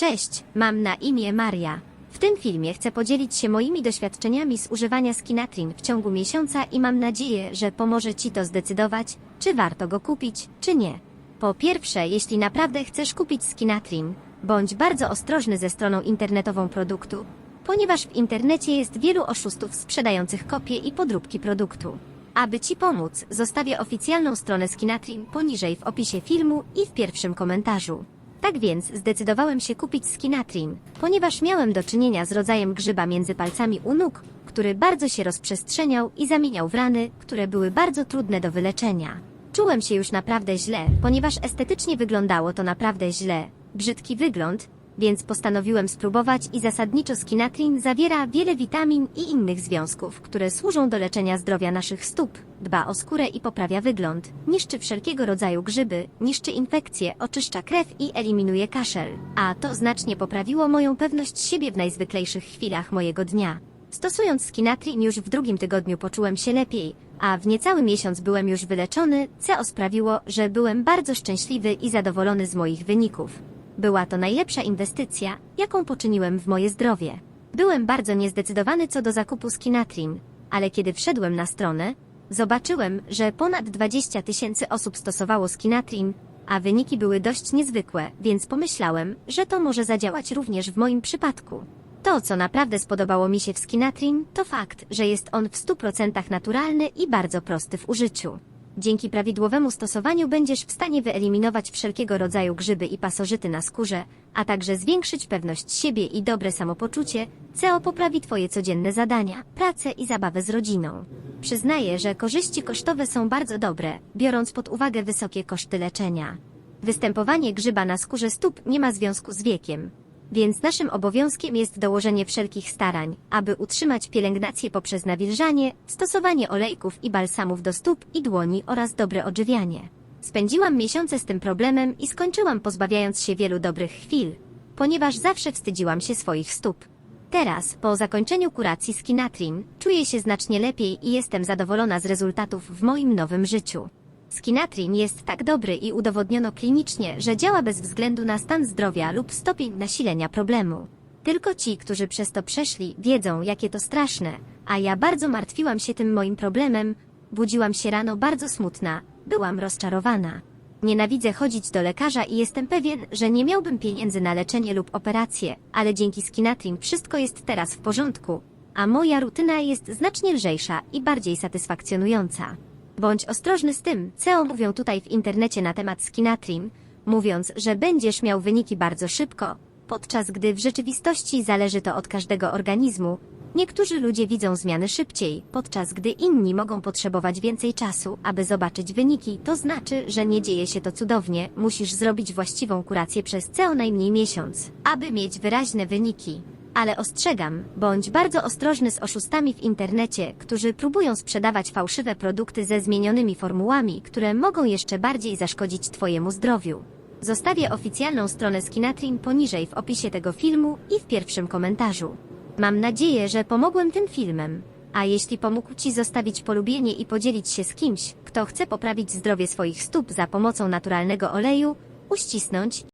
Cześć, mam na imię Maria. W tym filmie chcę podzielić się moimi doświadczeniami z używania Skinatrin w ciągu miesiąca i mam nadzieję, że pomoże Ci to zdecydować, czy warto go kupić, czy nie. Po pierwsze, jeśli naprawdę chcesz kupić Skinatrin, bądź bardzo ostrożny ze stroną internetową produktu, ponieważ w internecie jest wielu oszustów sprzedających kopie i podróbki produktu. Aby Ci pomóc, zostawię oficjalną stronę Skinatrin poniżej w opisie filmu i w pierwszym komentarzu. Tak więc zdecydowałem się kupić Skinatrin, ponieważ miałem do czynienia z rodzajem grzyba między palcami u nóg, który bardzo się rozprzestrzeniał i zamieniał w rany, które były bardzo trudne do wyleczenia. Czułem się już naprawdę źle, ponieważ estetycznie wyglądało to naprawdę źle. Brzydki wygląd, więc postanowiłem spróbować i zasadniczo Skinatrin zawiera wiele witamin i innych związków, które służą do leczenia zdrowia naszych stóp, dba o skórę i poprawia wygląd, niszczy wszelkiego rodzaju grzyby, niszczy infekcje, oczyszcza krew i eliminuje kaszel. A to znacznie poprawiło moją pewność siebie w najzwyklejszych chwilach mojego dnia. Stosując Skinatrin już w drugim tygodniu poczułem się lepiej, a w niecały miesiąc byłem już wyleczony, co sprawiło, że byłem bardzo szczęśliwy i zadowolony z moich wyników. Była to najlepsza inwestycja, jaką poczyniłem w moje zdrowie. Byłem bardzo niezdecydowany co do zakupu Skinatrin, ale kiedy wszedłem na stronę, zobaczyłem, że ponad 20 tysięcy osób stosowało Skinatrin, a wyniki były dość niezwykłe, więc pomyślałem, że to może zadziałać również w moim przypadku. To, co naprawdę spodobało mi się w Skinatrin, to fakt, że jest on w 100% naturalny i bardzo prosty w użyciu. Dzięki prawidłowemu stosowaniu będziesz w stanie wyeliminować wszelkiego rodzaju grzyby i pasożyty na skórze, a także zwiększyć pewność siebie i dobre samopoczucie, co poprawi Twoje codzienne zadania, pracę i zabawę z rodziną. Przyznaję, że korzyści kosztowe są bardzo dobre, biorąc pod uwagę wysokie koszty leczenia. Występowanie grzyba na skórze stóp nie ma związku z wiekiem, więc naszym obowiązkiem jest dołożenie wszelkich starań, aby utrzymać pielęgnację poprzez nawilżanie, stosowanie olejków i balsamów do stóp i dłoni oraz dobre odżywianie. Spędziłam miesiące z tym problemem i skończyłam pozbawiając się wielu dobrych chwil, ponieważ zawsze wstydziłam się swoich stóp. Teraz, po zakończeniu kuracji Skinatrin, czuję się znacznie lepiej i jestem zadowolona z rezultatów w moim nowym życiu. Skinatrin jest tak dobry i udowodniono klinicznie, że działa bez względu na stan zdrowia lub stopień nasilenia problemu. Tylko ci, którzy przez to przeszli, wiedzą, jakie to straszne, a ja bardzo martwiłam się tym moim problemem, budziłam się rano bardzo smutna, byłam rozczarowana. Nienawidzę chodzić do lekarza i jestem pewien, że nie miałbym pieniędzy na leczenie lub operację, ale dzięki Skinatrin wszystko jest teraz w porządku, a moja rutyna jest znacznie lżejsza i bardziej satysfakcjonująca. Bądź ostrożny z tym, co mówią tutaj w internecie na temat Skinatrin, mówiąc, że będziesz miał wyniki bardzo szybko, podczas gdy w rzeczywistości zależy to od każdego organizmu. Niektórzy ludzie widzą zmiany szybciej, podczas gdy inni mogą potrzebować więcej czasu, aby zobaczyć wyniki. To znaczy, że nie dzieje się to cudownie, musisz zrobić właściwą kurację przez co najmniej miesiąc, aby mieć wyraźne wyniki. Ale ostrzegam, bądź bardzo ostrożny z oszustami w internecie, którzy próbują sprzedawać fałszywe produkty ze zmienionymi formułami, które mogą jeszcze bardziej zaszkodzić Twojemu zdrowiu. Zostawię oficjalną stronę Skinatrin poniżej w opisie tego filmu i w pierwszym komentarzu. Mam nadzieję, że pomogłem tym filmem. A jeśli pomógł Ci zostawić polubienie i podzielić się z kimś, kto chce poprawić zdrowie swoich stóp za pomocą naturalnego oleju, uścisnąć